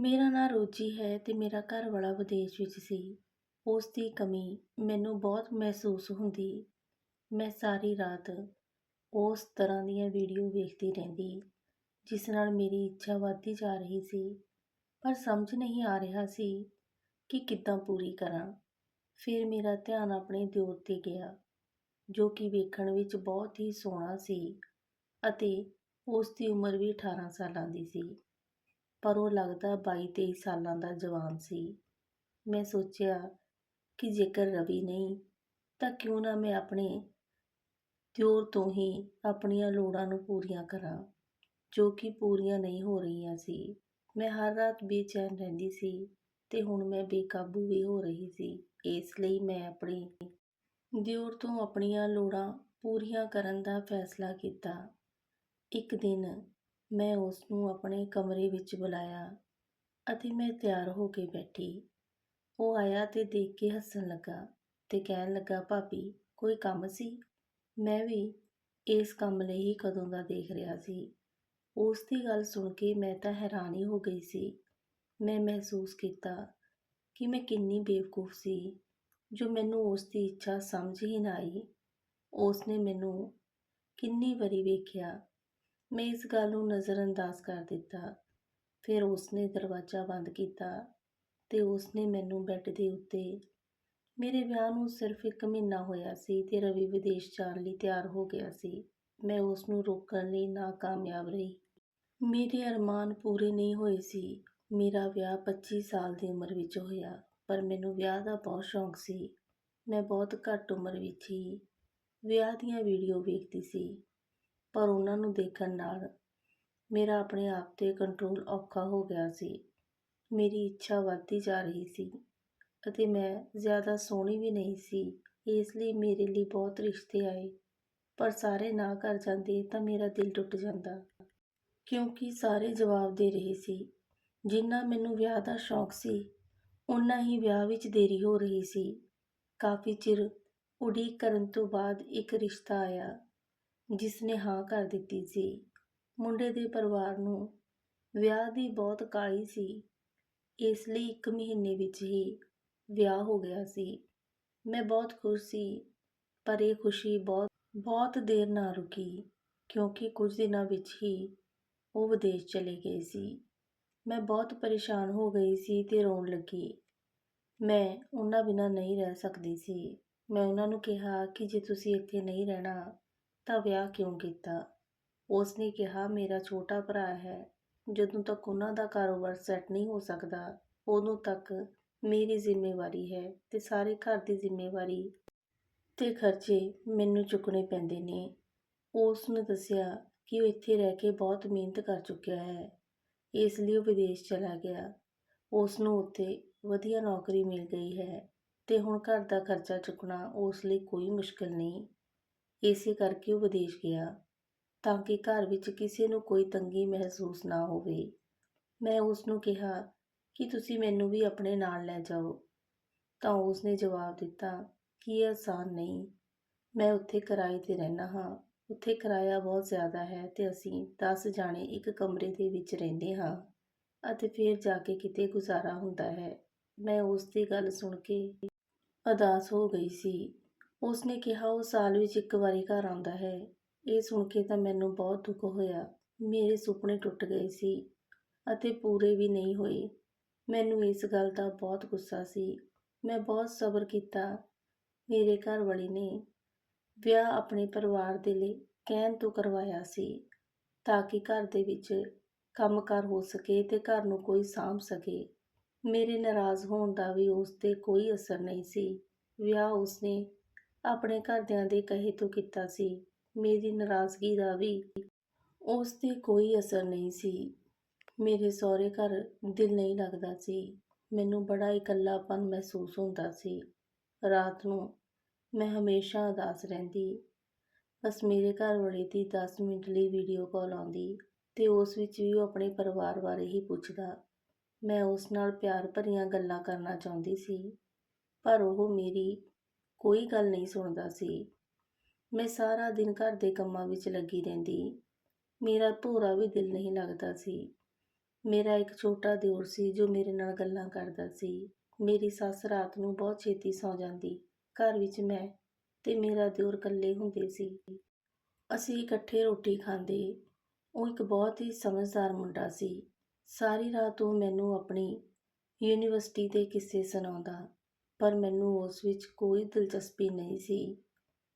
ਮੇਰਾ ਨਾਂ ਰੋਜੀ ਹੈ ਤੇ ਮੇਰਾ ਘਰ ਵਾਲਾ ਵਿਦੇਸ਼ ਵਿੱਚ ਸੀ। ਉਸ ਦੀ ਕਮੀ ਮੈਨੂੰ ਬਹੁਤ ਮਹਿਸੂਸ ਹੁੰਦੀ। ਮੈਂ ਸਾਰੀ ਰਾਤ ਉਸ ਤਰ੍ਹਾਂ ਦੀਆਂ ਵੀਡੀਓ ਵੇਖਦੀ ਰਹਿੰਦੀ, ਜਿਸ ਨਾਲ ਮੇਰੀ ਇੱਛਾ ਵੱਧਦੀ ਜਾ ਰਹੀ ਸੀ। ਪਰ ਸਮਝ ਨਹੀਂ ਆ ਰਿਹਾ ਸੀ ਕਿ ਕਿੱਦਾਂ ਪੂਰੀ ਕਰਾਂ। ਫਿਰ ਮੇਰਾ ਧਿਆਨ ਆਪਣੇ ਦਿਓਰ 'ਤੇ ਗਿਆ, ਜੋ ਕਿ ਵੇਖਣ ਵਿੱਚ ਬਹੁਤ ਹੀ ਸੋਹਣਾ ਸੀ ਅਤੇ ਉਸ ਦੀ ਉਮਰ ਵੀ 18 ਸਾਲਾਂ ਦੀ ਸੀ। ਪਰ ਉਹ ਲੱਗਦਾ ਬਾਈ ਤੇਈ ਸਾਲਾਂ ਦਾ ਜਵਾਨ ਸੀ। ਮੈਂ ਸੋਚਿਆ ਕਿ ਜੇਕਰ ਰਵੀ ਨਹੀਂ, ਤਾਂ ਕਿਉਂ ਨਾ ਮੈਂ ਆਪਣੇ ਦਿਓਰ ਤੋਂ ਹੀ ਆਪਣੀਆਂ ਲੋੜਾਂ ਨੂੰ ਪੂਰੀਆਂ ਕਰਾਂ, ਜੋ ਕਿ ਪੂਰੀਆਂ ਨਹੀਂ ਹੋ ਰਹੀਆਂ ਸੀ। ਮੈਂ ਹਰ ਰਾਤ ਬੇਚੈਨ ਰਹਿੰਦੀ ਸੀ ਤੇ ਹੁਣ ਮੈਂ ਬੇਕਾਬੂ ਵੀ ਹੋ ਰਹੀ ਸੀ। ਇਸ ਲਈ ਮੈਂ ਆਪਣੀ ਦਿਓਰ ਤੋਂ ਆਪਣੀਆਂ ਲੋੜਾਂ ਪੂਰੀਆਂ ਕਰਨ ਦਾ ਫੈਸਲਾ ਕੀਤਾ। ਇੱਕ ਦਿਨ ਮੈਂ ਉਸ ਨੂੰ ਆਪਣੇ ਕਮਰੇ ਵਿੱਚ ਬੁਲਾਇਆ ਅਤੇ ਮੈਂ ਤਿਆਰ ਹੋ ਕੇ ਬੈਠੀ। ਉਹ ਆਇਆ ਤੇ ਦੇਖ ਕੇ ਹੱਸਣ ਲੱਗਾ ਤੇ ਕਹਿਣ ਲੱਗਾ, ਭਾਬੀ, ਕੋਈ ਕੰਮ ਸੀ? ਮੈਂ ਵੀ ਇਸ ਕੰਮ ਲਈ ਹੀ ਕਦੋਂ ਦਾ ਦੇਖ ਰਿਹਾ ਸੀ। ਉਸ ਦੀ ਗੱਲ ਸੁਣ ਕੇ ਮੈਂ ਤਾਂ ਹੈਰਾਨ ਹੀ ਹੋ ਗਈ ਸੀ। ਮੈਂ ਮਹਿਸੂਸ ਕੀਤਾ ਕਿ ਮੈਂ ਕਿੰਨੀ ਬੇਵਕੂਫ ਸੀ, ਜੋ ਮੈਨੂੰ ਉਸ ਦੀ ਇੱਛਾ ਸਮਝ ਹੀ ਨਾ ਆਈ। ਉਸ ਨੇ ਮੈਨੂੰ ਕਿੰਨੀ ਵਾਰੀ ਵੇਖਿਆ ਮੈਂ ਇਸ ਗੱਲ ਨੂੰ ਨਜ਼ਰਅੰਦਾਜ਼ ਕਰ ਦਿੱਤਾ। ਫਿਰ ਉਸਨੇ ਦਰਵਾਜ਼ਾ ਬੰਦ ਕੀਤਾ ਤੇ ਉਸਨੇ ਮੈਨੂੰ ਬੈੱਡ ਦੇ ਉੱਤੇ ਮੇਰੇ ਵਿਆਹ ਨੂੰ ਸਿਰਫ ਇੱਕ ਮਹੀਨਾ ਹੋਇਆ ਸੀ ਤੇ ਰਵੀ ਵਿਦੇਸ਼ ਜਾਣ ਲਈ ਤਿਆਰ ਹੋ ਗਿਆ ਸੀ। ਮੈਂ ਉਸ ਨੂੰ ਰੋਕਣ ਲਈ ਨਾਕਾਮਯਾਬ ਰਹੀ। ਮੇਰੇ ਅਰਮਾਨ ਪੂਰੇ ਨਹੀਂ ਹੋਏ ਸੀ। ਮੇਰਾ ਵਿਆਹ 25 ਸਾਲ ਦੀ ਉਮਰ ਵਿੱਚ ਹੋਇਆ, ਪਰ ਮੈਨੂੰ ਵਿਆਹ ਦਾ ਬਹੁਤ ਸ਼ੌਂਕ ਸੀ। ਮੈਂ ਬਹੁਤ ਘੱਟ ਉਮਰ ਵਿੱਚ ਹੀ ਵਿਆਹ ਦੀਆਂ ਵੀਡੀਓ ਵੇਖਦੀ ਸੀ। ਪਰ ਉਹਨਾਂ ਨੂੰ ਦੇਖਣ ਨਾਲ ਮੇਰਾ ਆਪਣੇ ਆਪ 'ਤੇ ਕੰਟਰੋਲ ਔਖਾ ਹੋ ਗਿਆ ਸੀ। ਮੇਰੀ ਇੱਛਾ ਵੱਧਦੀ ਜਾ ਰਹੀ ਸੀ ਅਤੇ ਮੈਂ ਜ਼ਿਆਦਾ ਸੋਹਣੀ ਵੀ ਨਹੀਂ ਸੀ, ਇਸ ਲਈ ਮੇਰੇ ਲਈ ਬਹੁਤ ਰਿਸ਼ਤੇ ਆਏ। ਪਰ ਸਾਰੇ ਨਾ ਕਰ ਜਾਂਦੇ ਤਾਂ ਮੇਰਾ ਦਿਲ ਟੁੱਟ ਜਾਂਦਾ। ਕਿਉਂਕਿ ਸਾਰੇ ਜਵਾਬ ਦੇ ਰਹੇ ਸੀ, ਜਿੰਨਾ ਮੈਨੂੰ ਵਿਆਹ ਦਾ ਸ਼ੌਕ ਸੀ ਉਨਾ ਹੀ ਵਿਆਹ ਵਿੱਚ ਦੇਰੀ ਹੋ ਰਹੀ ਸੀ। ਕਾਫੀ ਚਿਰ ਉਡੀਕ ਕਰਨ ਤੋਂ ਬਾਅਦ ਇੱਕ ਰਿਸ਼ਤਾ ਆਇਆ। ਜਿਸ ਨੇ ਹਾਂ ਕਰ ਦਿੱਤੀ ਸੀ। ਮੁੰਡੇ ਦੇ ਪਰਿਵਾਰ ਨੂੰ ਵਿਆਹ ਦੀ ਬਹੁਤ ਕਾਹਲੀ ਸੀ। ਇਸ ਲਈ ਇੱਕ ਮਹੀਨੇ ਵਿੱਚ ਹੀ ਵਿਆਹ ਹੋ ਗਿਆ ਸੀ। ਮੈਂ ਬਹੁਤ ਖੁਸ਼ ਸੀ, ਪਰ ਇਹ ਖੁਸ਼ੀ ਬਹੁਤ ਬਹੁਤ ਦੇਰ ਨਾ ਰੁਕੀ, ਕਿਉਂਕਿ ਕੁਝ ਦਿਨਾਂ ਵਿੱਚ ਹੀ ਉਹ ਵਿਦੇਸ਼ ਚਲੇ ਗਏ ਸੀ। ਮੈਂ ਬਹੁਤ ਪਰੇਸ਼ਾਨ ਹੋ ਗਈ ਸੀ ਤੇ ਰੋਣ ਲੱਗੀ। ਮੈਂ ਉਹਨਾਂ ਬਿਨਾਂ ਨਹੀਂ ਰਹਿ ਸਕਦੀ ਸੀ। ਮੈਂ ਉਹਨਾਂ ਨੂੰ ਕਿਹਾ ਕਿ ਜੇ ਤੁਸੀਂ ਇੱਥੇ ਨਹੀਂ ਰਹਿਣਾ ਤਾਂ ਵਿਆਹ ਕਿਉਂ ਕੀਤਾ? ਉਸ ਨੇ ਕਿਹਾ, ਮੇਰਾ ਛੋਟਾ ਭਰਾ ਹੈ। ਜਦੋਂ ਤੱਕ ਉਹਨਾਂ ਦਾ ਕਾਰੋਬਾਰ ਸੈੱਟ ਨਹੀਂ ਹੋ ਸਕਦਾ, ਉਦੋਂ ਤੱਕ ਮੇਰੀ ਜ਼ਿੰਮੇਵਾਰੀ ਹੈ ਤੇ ਸਾਰੇ ਘਰ ਦੀ ਜ਼ਿੰਮੇਵਾਰੀ ਤੇ ਖਰਚੇ ਮੈਨੂੰ ਚੁੱਕਣੇ ਪੈਂਦੇ ਨੇ। ਉਸ ਨੇ ਦੱਸਿਆ ਕਿ ਉਹ ਇੱਥੇ ਰਹਿ ਕੇ ਬਹੁਤ ਮਿਹਨਤ ਕਰ ਚੁੱਕਿਆ ਹੈ। ਇਸ ਲਈ ਉਹ ਵਿਦੇਸ਼ ਚਲਾ ਗਿਆ। ਉਸ ਨੂੰ ਉੱਥੇ ਵਧੀਆ ਨੌਕਰੀ ਮਿਲ ਗਈ ਹੈ ਤੇ ਹੁਣ ਘਰ ਦਾ ਖਰਚਾ ਚੁੱਕਣਾ ਉਸ ਲਈ ਕੋਈ ਮੁਸ਼ਕਲ ਨਹੀਂ। ਇਸੇ ਕਰਕੇ ਉਹ ਵਿਦੇਸ਼ ਗਿਆ ਤਾਂ ਕਿ ਘਰ ਵਿੱਚ ਕਿਸੇ ਨੂੰ ਕੋਈ ਤੰਗੀ ਮਹਿਸੂਸ ਨਾ ਹੋਵੇ। ਮੈਂ ਉਸ ਨੂੰ ਕਿਹਾ ਕਿ ਤੁਸੀਂ ਮੈਨੂੰ ਵੀ ਆਪਣੇ ਨਾਲ ਲੈ ਜਾਓ। ਤਾਂ ਉਸ ਨੇ ਜਵਾਬ ਦਿੱਤਾ ਕਿ ਇਹ ਆਸਾਨ ਨਹੀਂ, ਮੈਂ ਉੱਥੇ ਕਿਰਾਏ ਤੇ ਰਹਿਣਾ ਹਾਂ। ਉੱਥੇ ਕਿਰਾਇਆ ਬਹੁਤ ਜ਼ਿਆਦਾ ਹੈ ਤੇ ਅਸੀਂ 10 ਜਾਣੇ ਇੱਕ ਕਮਰੇ ਦੇ ਵਿੱਚ ਰਹਿੰਦੇ ਹਾਂ ਅਤੇ ਫਿਰ ਜਾ ਕੇ ਕਿਤੇ ਗੁਜ਼ਾਰਾ ਹੁੰਦਾ ਹੈ। ਮੈਂ ਉਸ ਦੀ ਗੱਲ ਸੁਣ ਕੇ ਅਦਾਸ ਹੋ ਗਈ ਸੀ। ਉਸ ਨੇ ਕਿਹਾ, ਉਹ ਸਾਲ ਵਿੱਚ ਇੱਕ ਵਾਰੀ ਘਰ ਆਉਂਦਾ ਹੈ। ਇਹ ਸੁਣ ਕੇ ਤਾਂ ਮੈਨੂੰ ਬਹੁਤ ਦੁੱਖ ਹੋਇਆ। ਮੇਰੇ ਸੁਪਨੇ ਟੁੱਟ ਗਏ ਸੀ ਅਤੇ ਪੂਰੇ ਵੀ ਨਹੀਂ ਹੋਏ। ਮੈਨੂੰ ਇਸ ਗੱਲ ਦਾ ਬਹੁਤ ਗੁੱਸਾ ਸੀ। ਮੈਂ ਬਹੁਤ ਸਬਰ ਕੀਤਾ। ਮੇਰੇ ਘਰ ਵਾਲੀ ਨੇ ਵਿਆਹ ਆਪਣੇ ਪਰਿਵਾਰ ਦੇ ਲਈ ਕਹਿਣ ਤੋਂ ਕਰਵਾਇਆ ਸੀ ਤਾਂ ਕਿ ਘਰ ਦੇ ਵਿੱਚ ਕੰਮਕਾਰ ਹੋ ਸਕੇ ਤੇ ਘਰ ਨੂੰ ਕੋਈ ਸਾਂਭ ਸਕੇ। ਮੇਰੇ ਨਾਰਾਜ਼ ਹੋਣ ਦਾ ਵੀ ਉਸ ਤੇ ਕੋਈ ਅਸਰ ਨਹੀਂ ਸੀ। ਵਿਆਹ ਉਸਨੇ ਆਪਣੇ ਘਰਦਿਆਂ ਦੇ ਕਹੇ ਤੋਂ ਕੀਤਾ ਸੀ। ਮੇਰੀ ਨਾਰਾਜ਼ਗੀ ਦਾ ਵੀ ਉਸ 'ਤੇ ਕੋਈ ਅਸਰ ਨਹੀਂ ਸੀ। ਮੇਰੇ ਸਹੁਰੇ ਘਰ ਦਿਲ ਨਹੀਂ ਲੱਗਦਾ ਸੀ। ਮੈਨੂੰ ਬੜਾ ਇਕੱਲਾਪਨ ਮਹਿਸੂਸ ਹੁੰਦਾ ਸੀ। ਰਾਤ ਨੂੰ ਮੈਂ ਹਮੇਸ਼ਾ ਉਦਾਸ ਰਹਿੰਦੀ। ਬਸ ਮੇਰੇ ਘਰ ਵਾਲੇ ਦੀ 10 ਮਿੰਟ ਲਈ ਵੀਡੀਓ ਕਾਲ ਆਉਂਦੀ ਤੇ ਉਸ ਵਿੱਚ ਵੀ ਉਹ ਆਪਣੇ ਪਰਿਵਾਰ ਬਾਰੇ ਹੀ ਪੁੱਛਦਾ। ਮੈਂ ਉਸ ਨਾਲ ਪਿਆਰ ਭਰੀਆਂ ਗੱਲਾਂ ਕਰਨਾ ਚਾਹੁੰਦੀ ਸੀ। ਪਰ ਉਹ ਮੇਰੀ ਕੋਈ ਗੱਲ ਨਹੀਂ ਸੁਣਦਾ ਸੀ। ਮੈਂ ਸਾਰਾ ਦਿਨ ਘਰ ਦੇ ਕੰਮਾਂ ਵਿੱਚ ਲੱਗੀ ਰਹਿੰਦੀ। ਮੇਰਾ ਭੋਰਾ ਵੀ ਦਿਲ ਨਹੀਂ ਲੱਗਦਾ ਸੀ। ਮੇਰਾ ਇੱਕ ਛੋਟਾ ਦਿਓਰ ਸੀ ਜੋ ਮੇਰੇ ਨਾਲ ਗੱਲਾਂ ਕਰਦਾ ਸੀ। ਮੇਰੀ ਸੱਸ ਰਾਤ ਨੂੰ ਬਹੁਤ ਛੇਤੀ ਸੌਂ ਜਾਂਦੀ। ਘਰ ਵਿੱਚ ਮੈਂ ਤੇ ਮੇਰਾ ਦਿਓਰ ਇਕੱਲੇ ਹੁੰਦੇ ਸੀ। ਅਸੀਂ ਇਕੱਠੇ ਰੋਟੀ ਖਾਂਦੇ। ਉਹ ਇੱਕ ਬਹੁਤ ਹੀ ਸਮਝਦਾਰ ਮੁੰਡਾ ਸੀ। ਸਾਰੀ ਰਾਤ ਉਹ ਮੈਨੂੰ ਆਪਣੀ ਯੂਨੀਵਰਸਿਟੀ ਦੇ ਕਿੱਸੇ ਸੁਣਾਉਂਦਾ। ਪਰ ਮੈਨੂੰ ਉਸ ਵਿੱਚ ਕੋਈ ਦਿਲਚਸਪੀ ਨਹੀਂ ਸੀ।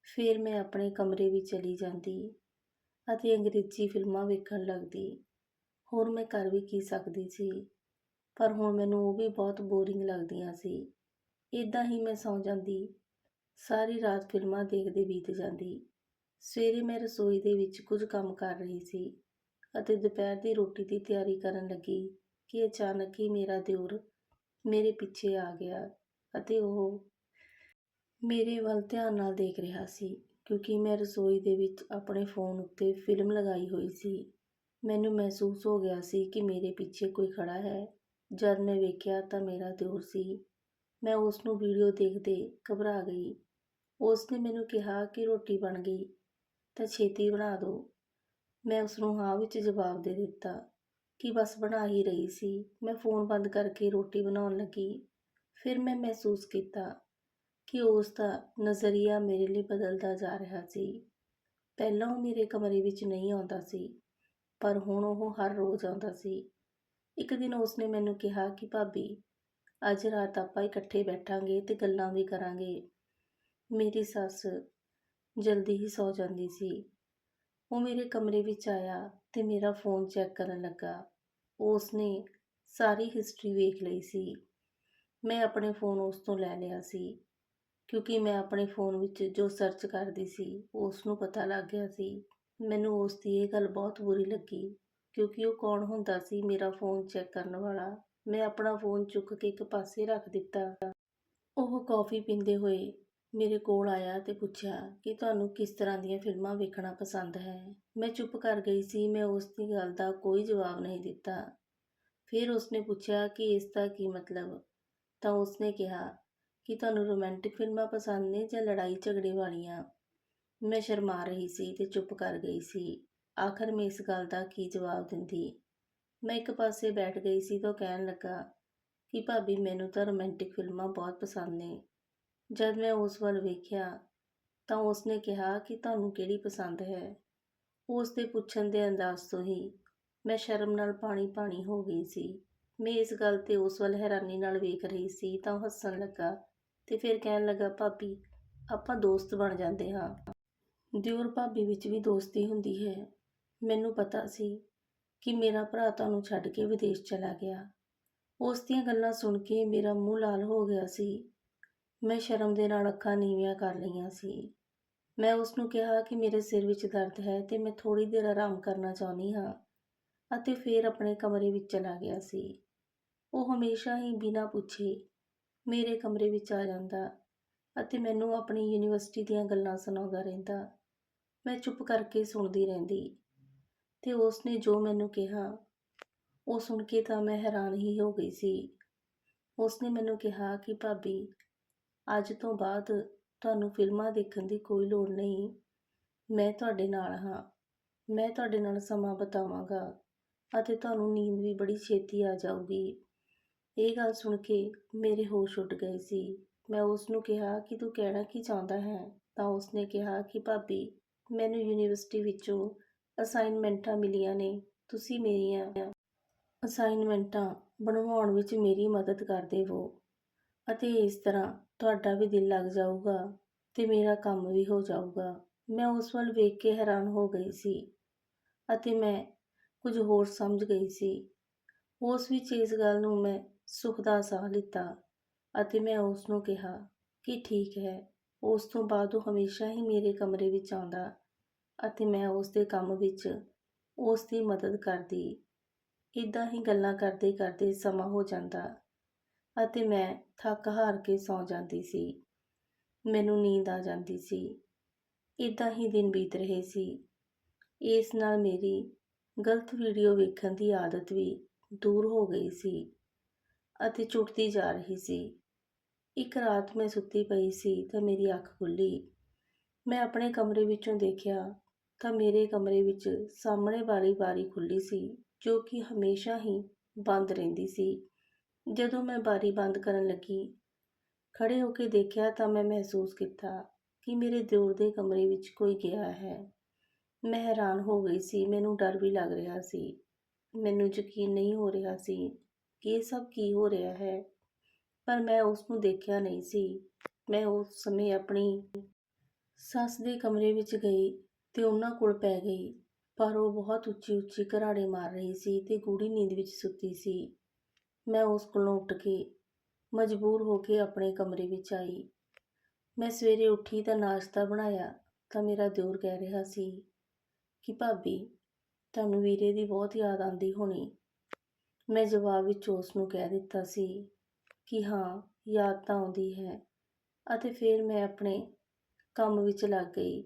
ਫਿਰ ਮੈਂ ਆਪਣੇ ਕਮਰੇ ਵਿੱਚ ਚਲੀ ਜਾਂਦੀ ਅਤੇ ਅੰਗਰੇਜ਼ੀ ਫਿਲਮਾਂ ਵੇਖਣ ਲੱਗਦੀ। ਹੋਰ ਮੈਂ ਕਰ ਵੀ ਕੀ ਸਕਦੀ ਸੀ? ਪਰ ਹੁਣ ਮੈਨੂੰ ਉਹ ਵੀ ਬਹੁਤ ਬੋਰਿੰਗ ਲੱਗਦੀਆਂ ਸੀ। ਇਦਾਂ ਹੀ ਮੈਂ ਸੌਂ ਜਾਂਦੀ। ਸਾਰੀ ਰਾਤ ਫਿਲਮਾਂ ਦੇਖਦੇ ਬੀਤ ਜਾਂਦੀ। ਸਵੇਰੇ ਮੈਂ ਰਸੋਈ ਦੇ ਵਿੱਚ ਕੁਝ ਕੰਮ ਕਰ ਰਹੀ ਸੀ ਅਤੇ ਦੁਪਹਿਰ ਦੀ ਰੋਟੀ ਦੀ ਤਿਆਰੀ ਕਰਨ ਲੱਗੀ ਕਿ ਅਚਾਨਕ ਹੀ ਮੇਰਾ ਦਿਓਰ ਮੇਰੇ ਪਿੱਛੇ ਆ ਗਿਆ। ਅਤੇ ਉਹ ਮੇਰੇ ਵੱਲ ਧਿਆਨ ਨਾਲ ਦੇਖ ਰਿਹਾ ਸੀ, ਕਿਉਂਕਿ ਮੈਂ ਰਸੋਈ ਦੇ ਵਿੱਚ ਆਪਣੇ ਫੋਨ ਉੱਤੇ ਫਿਲਮ ਲਗਾਈ ਹੋਈ ਸੀ। ਮੈਨੂੰ ਮਹਿਸੂਸ ਹੋ ਗਿਆ ਸੀ ਕਿ ਮੇਰੇ ਪਿੱਛੇ ਕੋਈ ਖੜਾ ਹੈ। ਜਦ ਮੈਂ ਵੇਖਿਆ ਤਾਂ ਮੇਰਾ ਦਿਓਰ ਸੀ। ਮੈਂ ਉਸ ਨੂੰ ਵੀਡੀਓ ਦੇਖਦੇ ਘਬਰਾ ਗਈ। ਉਸ ਨੇ ਮੈਨੂੰ ਕਿਹਾ ਕਿ ਰੋਟੀ ਬਣ ਗਈ, ਤਾਂ ਛੇਤੀ ਬਣਾ ਦਿਓ ਮੈਂ ਉਸ ਨੂੰ ਹਾਂ ਵਿੱਚ ਜਵਾਬ ਦੇ ਦਿੱਤਾ ਕਿ ਬਸ ਬਣਾ ਹੀ ਰਹੀ ਸੀ। ਮੈਂ ਫੋਨ ਬੰਦ ਕਰਕੇ ਰੋਟੀ ਬਣਾਉਣ ਲੱਗੀ। ਫਿਰ ਮੈਂ ਮਹਿਸੂਸ ਕੀਤਾ ਕਿ ਉਸ ਦਾ ਨਜ਼ਰੀਆ ਮੇਰੇ ਲਈ ਬਦਲਦਾ ਜਾ ਰਿਹਾ ਸੀ। ਪਹਿਲਾਂ ਉਹ ਮੇਰੇ ਕਮਰੇ ਵਿੱਚ ਨਹੀਂ ਆਉਂਦਾ ਸੀ, ਪਰ ਹੁਣ ਉਹ ਹਰ ਰੋਜ਼ ਆਉਂਦਾ ਸੀ। ਇੱਕ ਦਿਨ ਉਸਨੇ ਮੈਨੂੰ ਕਿਹਾ ਕਿ, ਭਾਬੀ, ਅੱਜ ਰਾਤ ਆਪਾਂ ਇਕੱਠੇ ਬੈਠਾਂਗੇ ਤੇ ਗੱਲਾਂ ਵੀ ਕਰਾਂਗੇ। ਮੇਰੀ ਸੱਸ ਜਲਦੀ ਹੀ ਸੌ ਜਾਂਦੀ ਸੀ। ਉਹ ਮੇਰੇ ਕਮਰੇ ਵਿੱਚ ਆਇਆ ਤੇ ਮੇਰਾ ਫੋਨ ਚੈੱਕ ਕਰਨ ਲੱਗਾ। ਉਸ ਨੇ ਸਾਰੀ ਹਿਸਟਰੀ ਵੇਖ ਲਈ ਸੀ। ਮੈਂ ਆਪਣੇ ਫੋਨ ਉਸ ਤੋਂ ਲੈ ਲਿਆ ਸੀ, ਕਿਉਂਕਿ ਮੈਂ ਆਪਣੇ ਫੋਨ ਵਿੱਚ ਜੋ ਸਰਚ ਕਰਦੀ ਸੀ ਉਸ ਨੂੰ ਪਤਾ ਲੱਗ ਗਿਆ ਸੀ। ਮੈਨੂੰ ਉਸ ਦੀ ਇਹ ਗੱਲ ਬਹੁਤ ਬੁਰੀ ਲੱਗੀ, ਕਿਉਂਕਿ ਉਹ ਕੌਣ ਹੁੰਦਾ ਸੀ ਮੇਰਾ ਫੋਨ ਚੈੱਕ ਕਰਨ ਵਾਲਾ। ਮੈਂ ਆਪਣਾ ਫੋਨ ਚੁੱਕ ਕੇ ਇੱਕ ਪਾਸੇ ਰੱਖ ਦਿੱਤਾ। ਉਹ ਕੌਫੀ ਪੀਂਦੇ ਹੋਏ ਮੇਰੇ ਕੋਲ ਆਇਆ ਤੇ ਪੁੱਛਿਆ ਕਿ ਤੁਹਾਨੂੰ ਕਿਸ ਤਰ੍ਹਾਂ ਦੀਆਂ ਫਿਲਮਾਂ ਵੇਖਣਾ ਪਸੰਦ ਹੈ। ਮੈਂ ਚੁੱਪ ਕਰ ਗਈ ਸੀ, ਮੈਂ ਉਸ ਦੀ ਗੱਲ ਦਾ ਕੋਈ ਜਵਾਬ ਨਹੀਂ ਦਿੱਤਾ। ਫਿਰ ਉਸਨੇ ਪੁੱਛਿਆ ਕਿ ਇਸ ਦਾ ਕੀ ਮਤਲਬ? ਤਾਂ ਉਸਨੇ ਕਿਹਾ ਕਿ ਤੁਹਾਨੂੰ ਰੋਮਾਂਟਿਕ ਫਿਲਮਾਂ ਪਸੰਦ ਨੇ ਜਾਂ ਲੜਾਈ ਝਗੜੇ ਵਾਲੀਆਂ? ਮੈਂ ਸ਼ਰਮਾ ਰਹੀ ਸੀ ਤੇ ਚੁੱਪ ਕਰ ਗਈ ਸੀ। ਆਖਰ ਮੈਂ ਇਸ ਗੱਲ ਦਾ ਕੀ ਜਵਾਬ ਦਿੰਦੀ? ਮੈਂ ਇੱਕ ਪਾਸੇ ਬੈਠ ਗਈ ਸੀ ਤਾਂ ਉਹ ਕਹਿਣ ਲੱਗਾ ਕਿ ਭਾਬੀ, ਮੈਨੂੰ ਤਾਂ ਰੋਮਾਂਟਿਕ ਫਿਲਮਾਂ ਬਹੁਤ ਪਸੰਦ ਨੇ। ਜਦ ਮੈਂ ਉਸ ਵੱਲ ਵੇਖਿਆ ਤਾਂ ਉਸਨੇ ਕਿਹਾ ਕਿ ਤੁਹਾਨੂੰ ਕਿਹੜੀ ਪਸੰਦ ਹੈ? ਉਸ ਦੇ ਪੁੱਛਣ ਦੇ ਅੰਦਾਜ਼ ਤੋਂ ਹੀ ਮੈਂ ਸ਼ਰਮ ਨਾਲ ਪਾਣੀ ਪਾਣੀ ਹੋ ਗਈ ਸੀ। ਮੈਂ ਇਸ ਗੱਲ ਤੇ ਉਸ ਵੱਲ ਹੈਰਾਨੀ ਨਾਲ ਵੇਖ ਰਹੀ ਸੀ, ਤਾਂ ਉਹ ਹੱਸਣ ਲੱਗਾ ਤੇ ਫਿਰ ਕਹਿਣ ਲੱਗਾ, ਭਾਬੀ, ਆਪਾਂ ਦੋਸਤ ਬਣ ਜਾਂਦੇ ਹਾਂ। ਦਿਓਰ ਭਾਬੀ ਵਿੱਚ ਵੀ ਦੋਸਤੀ ਹੁੰਦੀ ਹੈ। ਮੈਨੂੰ ਪਤਾ ਸੀ ਕਿ ਮੇਰਾ ਭਰਾ ਤੁਹਾਨੂੰ ਛੱਡ ਕੇ ਵਿਦੇਸ਼ ਚਲਾ ਗਿਆ। ਉਸ ਦੀਆਂ ਗੱਲਾਂ ਸੁਣ ਕੇ ਮੇਰਾ ਮੂੰਹ ਲਾਲ ਹੋ ਗਿਆ ਸੀ। ਮੈਂ ਸ਼ਰਮ ਦੇ ਨਾਲ ਅੱਖਾਂ ਨੀਵੀਆਂ ਕਰ ਲਈਆਂ ਸੀ। ਮੈਂ ਉਸ ਨੂੰ ਕਿਹਾ ਕਿ ਮੇਰੇ ਸਿਰ ਵਿੱਚ ਦਰਦ ਹੈ ਤੇ ਮੈਂ ਥੋੜੀ ਦੇਰ ਆਰਾਮ ਕਰਨਾ ਚਾਹੁੰਦੀ ਹਾਂ ਅਤੇ ਫਿਰ ਆਪਣੇ ਕਮਰੇ ਵਿੱਚ ਚਲਾ ਗਿਆ ਸੀ। ਉਹ ਹਮੇਸ਼ਾ ਹੀ ਬਿਨਾਂ ਪੁੱਛੇ ਮੇਰੇ ਕਮਰੇ ਵਿੱਚ ਆ ਜਾਂਦਾ ਅਤੇ ਮੈਨੂੰ ਆਪਣੀ ਯੂਨੀਵਰਸਿਟੀ ਦੀਆਂ ਗੱਲਾਂ ਸੁਣਾਉਂਦਾ ਰਹਿੰਦਾ। ਮੈਂ ਚੁੱਪ ਕਰਕੇ ਸੁਣਦੀ ਰਹਿੰਦੀ ਤੇ ਉਸ ਨੇ ਜੋ ਮੈਨੂੰ ਕਿਹਾ, ਉਹ ਸੁਣ ਕੇ ਤਾਂ ਮੈਂ ਹੈਰਾਨ ਹੀ ਹੋ ਗਈ ਸੀ। ਉਸ ਨੇ ਮੈਨੂੰ ਕਿਹਾ ਕਿ, ਭਾਬੀ, ਅੱਜ ਤੋਂ ਬਾਅਦ ਤੁਹਾਨੂੰ ਫਿਲਮਾਂ ਦੇਖਣ ਦੀ ਕੋਈ ਲੋੜ ਨਹੀਂ। ਮੈਂ ਤੁਹਾਡੇ ਨਾਲ ਹਾਂ। ਮੈਂ ਤੁਹਾਡੇ ਨਾਲ ਸਮਾਂ ਬਿਤਾਵਾਂਗਾ ਅਤੇ ਤੁਹਾਨੂੰ ਨੀਂਦ ਵੀ ਬੜੀ ਛੇਤੀ ਆ ਜਾਊਗੀ। ਇਹ ਗੱਲ ਸੁਣ ਕੇ ਮੇਰੇ ਹੋਸ਼ ਉੱਡ ਗਏ ਸੀ। ਮੈਂ ਉਸ ਨੂੰ ਕਿਹਾ ਕਿ ਤੂੰ ਕਹਿਣਾ ਕੀ ਚਾਹੁੰਦਾ ਹੈ? ਤਾਂ ਉਸ ਨੇ ਕਿਹਾ ਕਿ, ਭਾਬੀ, ਮੈਨੂੰ ਯੂਨੀਵਰਸਿਟੀ ਵਿੱਚੋਂ ਅਸਾਈਨਮੈਂਟਾਂ ਮਿਲੀਆਂ ਨੇ। ਤੁਸੀਂ ਮੇਰੀਆਂ ਅਸਾਈਨਮੈਂਟਾਂ ਬਣਵਾਉਣ ਵਿੱਚ ਮੇਰੀ ਮਦਦ ਕਰ ਦੇਵੋ ਅਤੇ ਇਸ ਤਰ੍ਹਾਂ ਤੁਹਾਡਾ ਵੀ ਦਿਲ ਲੱਗ ਜਾਊਗਾ ਤੇ ਮੇਰਾ ਕੰਮ ਵੀ ਹੋ ਜਾਊਗਾ। ਮੈਂ ਉਸ ਵੱਲ ਵੇਖ ਕੇ ਹੈਰਾਨ ਹੋ ਗਈ ਸੀ ਅਤੇ ਮੈਂ ਕੁਝ ਹੋਰ ਸਮਝ ਗਈ ਸੀ। ਉਸ ਵਿੱਚ ਇਸ ਗੱਲ ਨੂੰ ਮੈਂ ਸੁੱਖ ਦਾ ਸਾਹ ਲਿੱਤਾ ਅਤੇ ਮੈਂ ਉਸ ਨੂੰ ਕਿਹਾ ਕਿ ਠੀਕ ਹੈ, ਉਸ ਤੋਂ ਬਾਅਦ ਉਹ ਹਮੇਸ਼ਾ ਹੀ ਮੇਰੇ ਕਮਰੇ ਵਿੱਚ ਆਉਂਦਾ ਅਤੇ ਮੈਂ ਉਸ ਦੇ ਕੰਮ ਵਿੱਚ ਉਸ ਦੀ ਮਦਦ ਕਰਦੀ। ਇਦਾਂ ਹੀ ਗੱਲਾਂ ਕਰਦੇ ਕਰਦੇ ਸਮਾਂ ਹੋ ਜਾਂਦਾ ਅਤੇ ਮੈਂ ਥੱਕ ਹਾਰ ਕੇ ਸੌਂ ਜਾਂਦੀ ਸੀ। ਮੈਨੂੰ ਨੀਂਦ ਆ ਜਾਂਦੀ ਸੀ। ਇਦਾਂ ਹੀ ਦਿਨ ਬੀਤ ਰਹੇ ਸੀ। ਇਸ ਨਾਲ ਮੇਰੀ ਗਲਤ ਵੀਡੀਓ ਵੇਖਣ ਦੀ ਆਦਤ ਵੀ ਦੂਰ ਹੋ ਗਈ ਸੀ। ਅਤੇ ਛੁੱਟਦੀ ਜਾ ਰਹੀ ਸੀ। ਇੱਕ ਰਾਤ ਮੈਂ ਸੁੱਤੀ ਪਈ ਸੀ ਤਾਂ ਮੇਰੀ ਅੱਖ ਖੁੱਲੀ। ਮੈਂ ਆਪਣੇ ਕਮਰੇ ਵਿੱਚੋਂ ਦੇਖਿਆ ਤਾਂ ਮੇਰੇ ਕਮਰੇ ਵਿੱਚ ਸਾਹਮਣੇ ਵਾਲੀ ਬਾਰੀ ਖੁੱਲੀ ਸੀ, ਜੋ ਕਿ ਹਮੇਸ਼ਾ ਹੀ ਬੰਦ ਰਹਿੰਦੀ ਸੀ। ਜਦੋਂ ਮੈਂ ਬਾਰੀ ਬੰਦ ਕਰਨ ਲੱਗੀ ਖੜੇ ਹੋ ਕੇ ਦੇਖਿਆ ਤਾਂ ਮੈਂ ਮਹਿਸੂਸ ਕੀਤਾ ਕਿ ਮੇਰੇ ਦਿਓਰ ਦੇ ਕਮਰੇ ਵਿੱਚ ਕੋਈ ਗਿਆ ਹੈ। ਮੈਂ ਹੈਰਾਨ ਹੋ ਗਈ ਸੀ, ਮੈਨੂੰ ਡਰ ਵੀ ਲੱਗ ਰਿਹਾ ਸੀ। ਮੈਨੂੰ ਯਕੀਨ ਨਹੀਂ ਹੋ ਰਿਹਾ ਸੀ ਕਿ ਇਹ ਸਭ ਕੀ ਹੋ ਰਿਹਾ ਹੈ? ਪਰ ਮੈਂ ਉਸ ਨੂੰ ਦੇਖਿਆ ਨਹੀਂ ਸੀ। ਮੈਂ ਉਸ ਸਮੇਂ ਆਪਣੀ ਸੱਸ ਦੇ ਕਮਰੇ ਵਿੱਚ ਗਈ ਤੇ ਉਹਨਾਂ ਕੋਲ ਪੈ ਗਈ, ਪਰ ਉਹ ਬਹੁਤ ਉੱਚੀ ਉੱਚੀ ਘਰਾੜੇ ਮਾਰ ਰਹੀ ਸੀ ਤੇ ਗੂੜੀ ਨੀਂਦ ਵਿੱਚ ਸੁੱਤੀ ਸੀ। ਮੈਂ ਉਸ ਕੋਲੋਂ ਉੱਠ ਕੇ ਮਜਬੂਰ ਹੋ ਕੇ ਆਪਣੇ ਕਮਰੇ ਵਿੱਚ ਆਈ। ਮੈਂ ਸਵੇਰੇ ਉੱਠੀ ਤਾਂ ਨਾਸ਼ਤਾ ਬਣਾਇਆ, ਤਾਂ ਮੇਰਾ ਦਿਓਰ ਕਹਿ ਰਿਹਾ ਸੀ ਕਿ, ਭਾਬੀ, ਤੁਹਾਨੂੰ ਵੀਰੇ ਦੀ ਬਹੁਤ ਯਾਦ ਆਉਂਦੀ ਹੋਣੀ। ਮੈਂ ਜਵਾਬ ਵਿੱਚ ਉਸ ਨੂੰ ਕਹਿ ਦਿੱਤਾ ਸੀ ਕਿ ਹਾਂ, ਯਾਦ ਤਾਂ ਆਉਂਦੀ ਹੈ। ਅਤੇ ਫਿਰ ਮੈਂ ਆਪਣੇ ਕੰਮ ਵਿੱਚ ਲੱਗ ਗਈ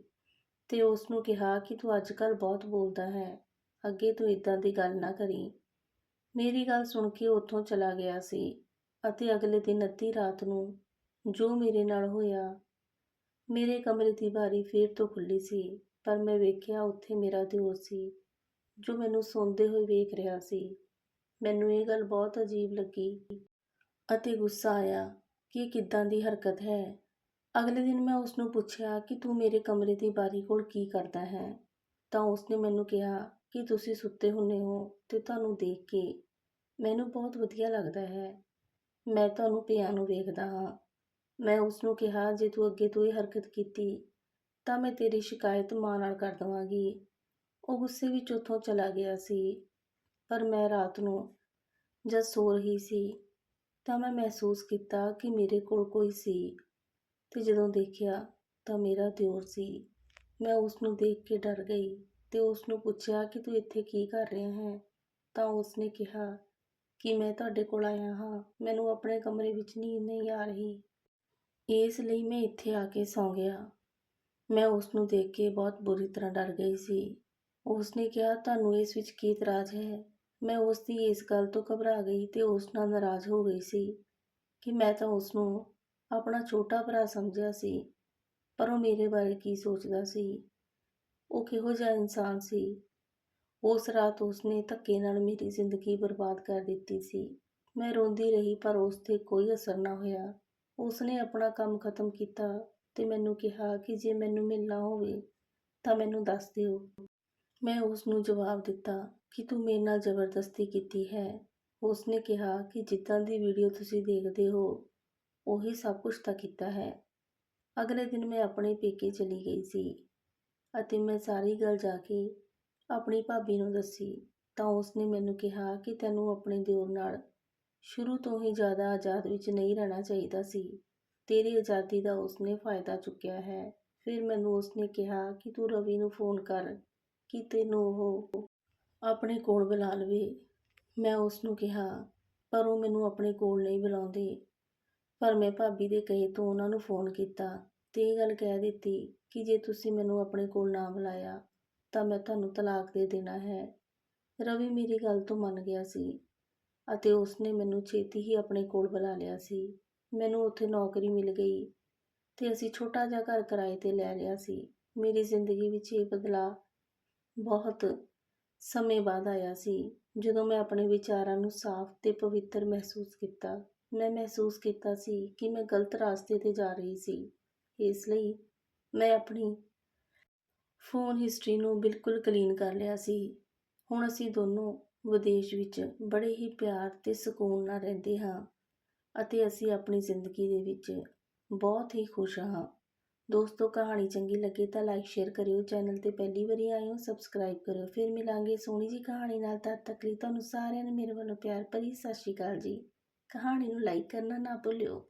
ਤੇ ਉਸ ਨੂੰ ਕਿਹਾ ਕਿ ਤੂੰ ਅੱਜ ਕੱਲ੍ਹ ਬਹੁਤ ਬੋਲਦਾ ਹੈ, ਅੱਗੇ ਤੂੰ ਇਦਾਂ ਦੀ ਗੱਲ ਨਾ ਕਰੀ। ਮੇਰੀ ਗੱਲ ਸੁਣ ਕੇ ਉੱਥੋਂ ਚਲਾ ਗਿਆ ਸੀ ਅਤੇ ਅਗਲੇ ਦਿਨ ਅੱਧੀ ਰਾਤ ਨੂੰ ਜੋ ਮੇਰੇ ਨਾਲ ਹੋਇਆ, ਮੇਰੇ ਕਮਰੇ ਦੀ ਬਾਰੀ ਫੇਰ ਤੋਂ ਖੁੱਲੀ ਸੀ, ਪਰ ਮੈਂ ਵੇਖਿਆ ਉੱਥੇ ਮੇਰਾ ਦਿਓਰ ਸੀ, ਜੋ ਮੈਨੂੰ ਸੌਂਦੇ ਹੋਏ ਵੇਖ ਰਿਹਾ ਸੀ। ਮੈਨੂੰ ਇਹ ਗੱਲ ਬਹੁਤ ਅਜੀਬ ਲੱਗੀ ਅਤੇ ਗੁੱਸਾ ਆਇਆ ਕਿ ਇਹ ਕਿੱਦਾਂ ਦੀ ਹਰਕਤ ਹੈ। ਅਗਲੇ ਦਿਨ ਮੈਂ ਉਸ ਨੂੰ ਪੁੱਛਿਆ ਕਿ ਤੂੰ ਮੇਰੇ ਕਮਰੇ ਦੀ ਬਾਰੀ ਕੋਲ ਕੀ ਕਰਦਾ ਹੈ? ਤਾਂ ਉਸਨੇ ਮੈਨੂੰ ਕਿਹਾ ਕਿ ਤੁਸੀਂ ਸੁੱਤੇ ਹੁੰਨੇ ਹੋ ਤੇ ਤੁਹਾਨੂੰ ਦੇਖ ਕੇ ਮੈਨੂੰ ਬਹੁਤ ਵਧੀਆ ਲੱਗਦਾ ਹੈ। ਮੈਂ ਤੁਹਾਨੂੰ ਪਿਆ ਨੂੰ ਵੇਖਦਾ ਹਾਂ। ਮੈਂ ਉਸ ਨੂੰ ਕਿਹਾ, ਜੇ ਤੂੰ ਅੱਗੇ ਤੋਂ ਇਹ ਹਰਕਤ ਕੀਤੀ, ਤਾਂ ਮੈਂ ਤੇਰੀ ਸ਼ਿਕਾਇਤ ਮਾਂ ਨਾਲ ਕਰ ਦਵਾਂਗੀ। ਉਹ ਗੁੱਸੇ ਵਿੱਚ ਉੱਥੋਂ ਚਲਾ ਗਿਆ ਸੀ। ਪਰ ਮੈਂ ਰਾਤ ਨੂੰ ਜਦ ਸੋ ਰਹੀ ਸੀ ਤਾਂ ਮੈਂ ਮਹਿਸੂਸ ਕੀਤਾ ਕਿ ਮੇਰੇ ਕੋਲ ਕੋਈ ਸੀ ਤੇ ਜਦੋਂ ਦੇਖਿਆ ਤਾਂ ਮੇਰਾ ਦਿਓਰ ਸੀ। ਮੈਂ ਉਸ ਨੂੰ ਦੇਖ ਕੇ ਡਰ ਗਈ ਤੇ ਉਸ ਨੂੰ ਪੁੱਛਿਆ ਕਿ ਤੂੰ ਇੱਥੇ ਕੀ ਕਰ ਰਿਹਾ ਹੈ? ਤਾਂ ਉਸ ਨੇ ਕਿਹਾ ਕਿ ਮੈਂ ਤੁਹਾਡੇ ਕੋਲ ਆਇਆ ਹਾਂ। ਮੈਨੂੰ ਆਪਣੇ ਕਮਰੇ ਵਿੱਚ ਨੀਂਦ ਨਹੀਂ ਆ ਰਹੀ। ਇਸ ਲਈ ਮੈਂ ਇੱਥੇ ਆ ਕੇ ਸੌਂ ਗਿਆ। ਮੈਂ ਉਸ ਨੂੰ ਦੇਖ ਕੇ ਬਹੁਤ ਬੁਰੀ ਤਰ੍ਹਾਂ ਡਰ ਗਈ ਸੀ। ਉਸ ਨੇ ਕਿਹਾ, ਤੁਹਾਨੂੰ ਇਸ ਵਿੱਚ ਕੀ ਇਤਰਾਜ਼ ਹੈ? ਮੈਂ ਉਸ ਦੀ ਇਸ ਗੱਲ ਤੋਂ ਘਬਰਾ ਗਈ ਤੇ ਉਸ ਨਾਲ ਨਾਰਾਜ਼ ਹੋ ਗਈ ਸੀ ਕਿ ਮੈਂ ਤਾਂ ਉਸ ਨੂੰ ਆਪਣਾ ਛੋਟਾ ਭਰਾ ਸਮਝਿਆ ਸੀ, ਪਰ ਉਹ ਮੇਰੇ ਬਾਰੇ ਕੀ ਸੋਚਦਾ ਸੀ? ਉਹ ਕਿਹੋ ਜਿਹਾ ਇਨਸਾਨ ਸੀ? ਉਸ ਰਾਤ ਉਸਨੇ ਧੱਕੇ ਨਾਲ ਮੇਰੀ ਜ਼ਿੰਦਗੀ ਬਰਬਾਦ ਕਰ ਦਿੱਤੀ ਸੀ। ਮੈਂ ਰੋਂਦੀ ਰਹੀ, ਪਰ ਉਸ ਤੇ ਕੋਈ ਅਸਰ ਨਾ ਹੋਇਆ। ਉਸਨੇ ਆਪਣਾ ਕੰਮ ਖਤਮ ਕੀਤਾ ਤੇ ਮੈਨੂੰ ਕਿਹਾ ਕਿ ਜੇ ਮੈਨੂੰ ਮਿਲਣਾ ਹੋਵੇ ਤਾਂ ਮੈਨੂੰ ਦੱਸ ਦਿਓ। ਮੈਂ ਉਸ ਨੂੰ ਜਵਾਬ ਦਿੱਤਾ। ਕਿ ਤੂੰ ਮੇਰੇ ਨਾਲ ਜ਼ਬਰਦਸਤੀ ਕੀਤੀ ਹੈ। ਉਸਨੇ ਕਿਹਾ ਕਿ ਜਿੱਦਾਂ ਦੀ ਵੀਡੀਓ ਤੁਸੀਂ ਦੇਖਦੇ ਹੋ, ਉਹੀ ਸਭ ਕੁਝ ਤਾਂ ਕੀਤਾ ਹੈ। ਅਗਲੇ ਦਿਨ ਮੈਂ ਆਪਣੇ ਪੇਕੇ ਚਲੀ ਗਈ ਸੀ ਅਤੇ ਮੈਂ ਸਾਰੀ ਗੱਲ ਜਾ ਕੇ ਆਪਣੀ ਭਾਬੀ ਨੂੰ ਦੱਸੀ। ਤਾਂ ਉਸਨੇ ਮੈਨੂੰ ਕਿਹਾ ਕਿ ਤੈਨੂੰ ਆਪਣੇ ਦਿਓਰ ਨਾਲ ਸ਼ੁਰੂ ਤੋਂ ਹੀ ਜ਼ਿਆਦਾ ਆਜ਼ਾਦ ਵਿੱਚ ਨਹੀਂ ਰਹਿਣਾ ਚਾਹੀਦਾ ਸੀ। ਤੇਰੀ ਆਜ਼ਾਦੀ ਦਾ ਉਸਨੇ ਫਾਇਦਾ ਚੁੱਕਿਆ ਹੈ। ਫਿਰ ਮੈਨੂੰ ਉਸਨੇ ਕਿਹਾ ਕਿ ਤੂੰ ਰਵੀ ਨੂੰ ਫੋਨ ਕਰ ਕਿ ਤੈਨੂੰ ਉਹ ਆਪਣੇ ਕੋਲ ਬੁਲਾ ਲਵੇ। ਮੈਂ ਉਸ ਨੂੰ ਕਿਹਾ, ਪਰ ਉਹ ਮੈਨੂੰ ਆਪਣੇ ਕੋਲ ਨਹੀਂ ਬੁਲਾਉਂਦੇ। ਪਰ ਮੈਂ ਭਾਬੀ ਦੇ ਕਹੇ ਤੋਂ ਉਹਨਾਂ ਨੂੰ ਫੋਨ ਕੀਤਾ ਤੇ ਇਹ ਗੱਲ ਕਹਿ ਦਿੱਤੀ ਕਿ ਜੇ ਤੁਸੀਂ ਮੈਨੂੰ ਆਪਣੇ ਕੋਲ ਨਾ ਬੁਲਾਇਆ, ਤਾਂ ਮੈਂ ਤੁਹਾਨੂੰ ਤਲਾਕ ਦੇ ਦੇਣਾ ਹੈ। ਰਵੀ ਮੇਰੀ ਗੱਲ ਤੋਂ ਮੰਨ ਗਿਆ ਸੀ ਅਤੇ ਉਸਨੇ ਮੈਨੂੰ ਛੇਤੀ ਹੀ ਆਪਣੇ ਕੋਲ ਬੁਲਾ ਲਿਆ ਸੀ। ਮੈਨੂੰ ਉੱਥੇ ਨੌਕਰੀ ਮਿਲ ਗਈ ਤੇ ਅਸੀਂ ਛੋਟਾ ਜਿਹਾ ਘਰ ਕਿਰਾਏ ਤੇ ਲੈ ਲਿਆ ਸੀ। ਮੇਰੀ ਜ਼ਿੰਦਗੀ ਵਿੱਚ ਇਹ ਬਦਲਾਅ ਬਹੁਤ ਸਮੇਂ ਬਾਅਦ ਆਇਆ ਸੀ। ਜਦੋਂ ਮੈਂ ਆਪਣੇ ਵਿਚਾਰਾਂ ਨੂੰ ਸਾਫ਼ ਤੇ ਪਵਿੱਤਰ ਮਹਿਸੂਸ ਕੀਤਾ, ਮੈਂ ਮਹਿਸੂਸ ਕੀਤਾ ਸੀ ਕਿ ਮੈਂ ਗਲਤ ਰਸਤੇ ਤੇ ਜਾ ਰਹੀ ਸੀ। ਇਸ ਲਈ ਮੈਂ ਆਪਣੀ ਫੋਨ ਹਿਸਟਰੀ ਨੂੰ ਬਿਲਕੁਲ ਕਲੀਨ ਕਰ ਲਿਆ ਸੀ। ਹੁਣ ਅਸੀਂ ਦੋਨੋਂ ਵਿਦੇਸ਼ ਵਿੱਚ ਬੜੇ ਹੀ ਪਿਆਰ ਤੇ ਸਕੂਨ ਨਾਲ ਰਹਿੰਦੇ ਹਾਂ ਅਤੇ ਅਸੀਂ ਆਪਣੀ ਜ਼ਿੰਦਗੀ ਦੇ ਵਿੱਚ ਬਹੁਤ ਹੀ ਖੁਸ਼ ਹਾਂ। ਦੋਸਤੋ, ਕਹਾਣੀ ਚੰਗੀ ਲੱਗੇ ਤਾਂ ਲਾਈਕ ਸ਼ੇਅਰ ਕਰਿਓ ਚੈਨਲ ਤੇ ਪਹਿਲੀ ਵਾਰੀ ਆਏ ਹੋ ਸਬਸਕ੍ਰਾਈਬ ਕਰਿਓ। ਫਿਰ ਮਿਲਾਂਗੇ ਸੋਹਣੀ ਜੀ ਕਹਾਣੀ ਨਾਲ, ਤਦ ਤੱਕ ਲਈ ਤੁਹਾਨੂੰ ਸਾਰਿਆਂ ਨੂੰ ਮੇਰੇ ਵੱਲੋਂ ਪਿਆਰ ਭਰੀ ਸਤਿ ਸ਼੍ਰੀ ਅਕਾਲ ਜੀ। ਕਹਾਣੀ ਨੂੰ ਲਾਈਕ ਕਰਨਾ ਨਾ ਭੁੱਲਿਓ।